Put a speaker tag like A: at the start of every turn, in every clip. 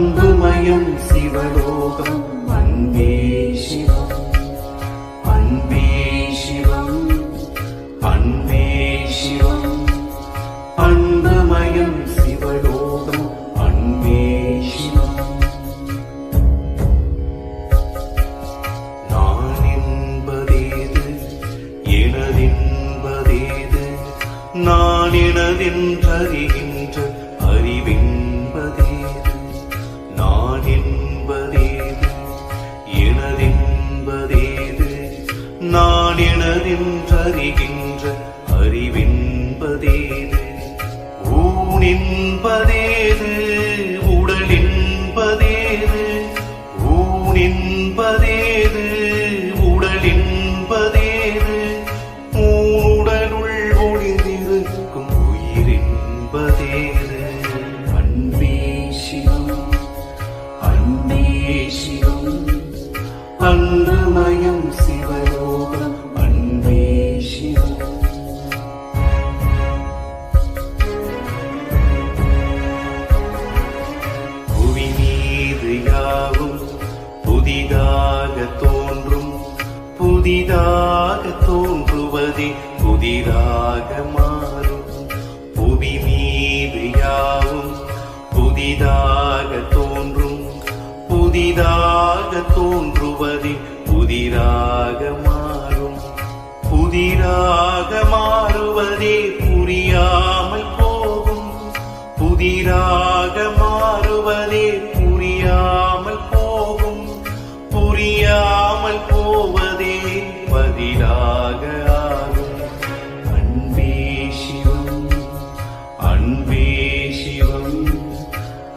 A: அன்புமயம் சிவலோகம். அன்பே சிவம். அன்பே சிவம். அன்பே சிவம். அன்புமயம் சிவலோகம். அன்பே சிவம். நான் என்பதேது எனதென்பதேது? நான் எனதென்றறிகின்ற நான் எனதென்றறிகின்ற ஊனின்பதேது உடலின்பதேது? ஊனின்பதேது உடலின்பதேது? உடலென்பதேது ஊடலுள் ஒளிந்திருக்கும் உயிரின்பதேது? அன்பே சிவம் அன்பே சிவம் அன்புமயம் புதிதாக தோன்றும் புதிதாக தோன்றுவதே புதிதாக மாறும். புவி மீது யாவும் புதிதாக தோன்றும் புதிதாக தோன்றுவதே புதிதாக மாறும். புதிதாக மாறுவதே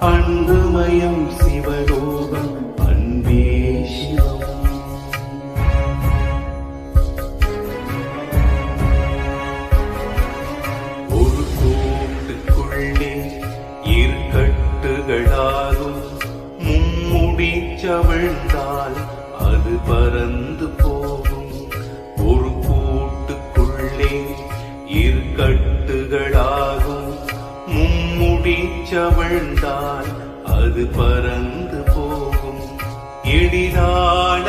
A: அன்புமயம் சிவலோகம் அன்பே சிவம். ஒரு கூட்டுக்குள்ளே இருக்கட்டுகளாகும் மும்முடி சவிழ்ந்தால் அது பறந்து போ கூட்டுக்குள்ளே இருக்கட்டுகளாகும் மும்முடி சவிழ்ந்தால் அது பறந்து போகும். எளிதான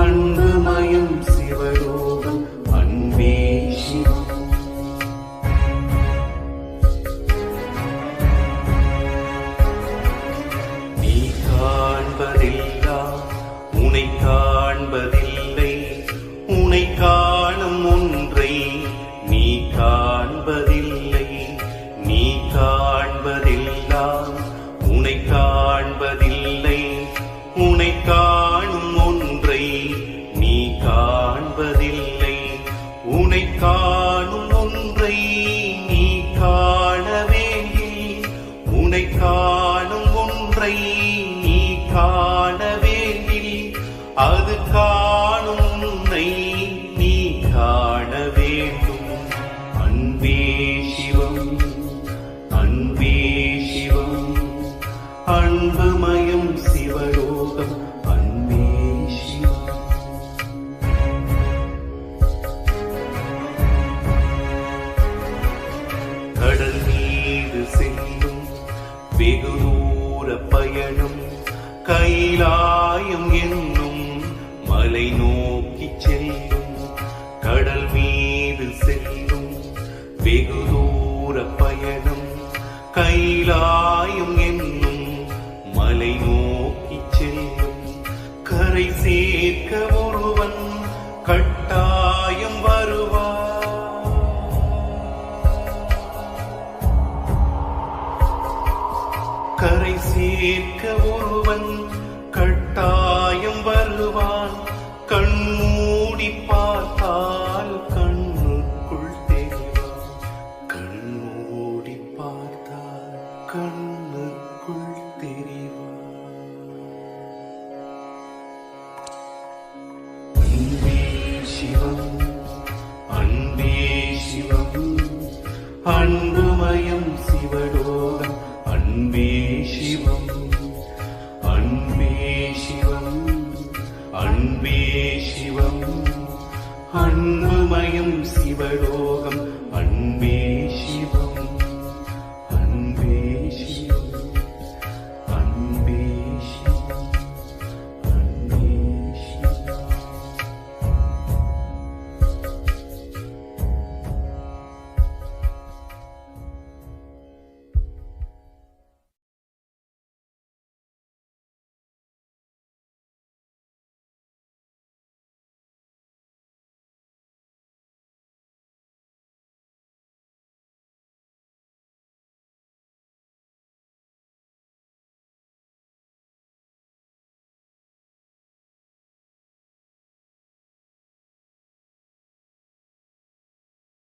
A: அன்புமயம் சிவலோகம் அன்பே சிவம். நீ காண்பதில்லா உனை காண்பதில்லை உனை காணும் ஒன்றை நீ காண்பதில்லை நீ காண்பதில்லா உனை கா உனை கைலாயம் என்னும் மலை நோக்கி செல்லும் கடல் மீது செல்லும் வெகு தூர பயணம். கைலாயம் என்னும் மலை நோக்கி செல்லும் கரை சேர்க்க ஒருவன் கட்டாயம் வருவார் கரை சேர்க்க ஒருவன் கட்டாயம் வருவான். கண்மூடி பார்த்தால் கண்ணுக்குள் தெரிவான் கண்மூடி பார்த்தால் கண்ணுக்குள் தெரிவான் அன்பே சிவம் அன்பே சிவம் அன்புமயம் சிவலோகம் அன்புமயம் சிவலோகம் அன்பே சிவம்.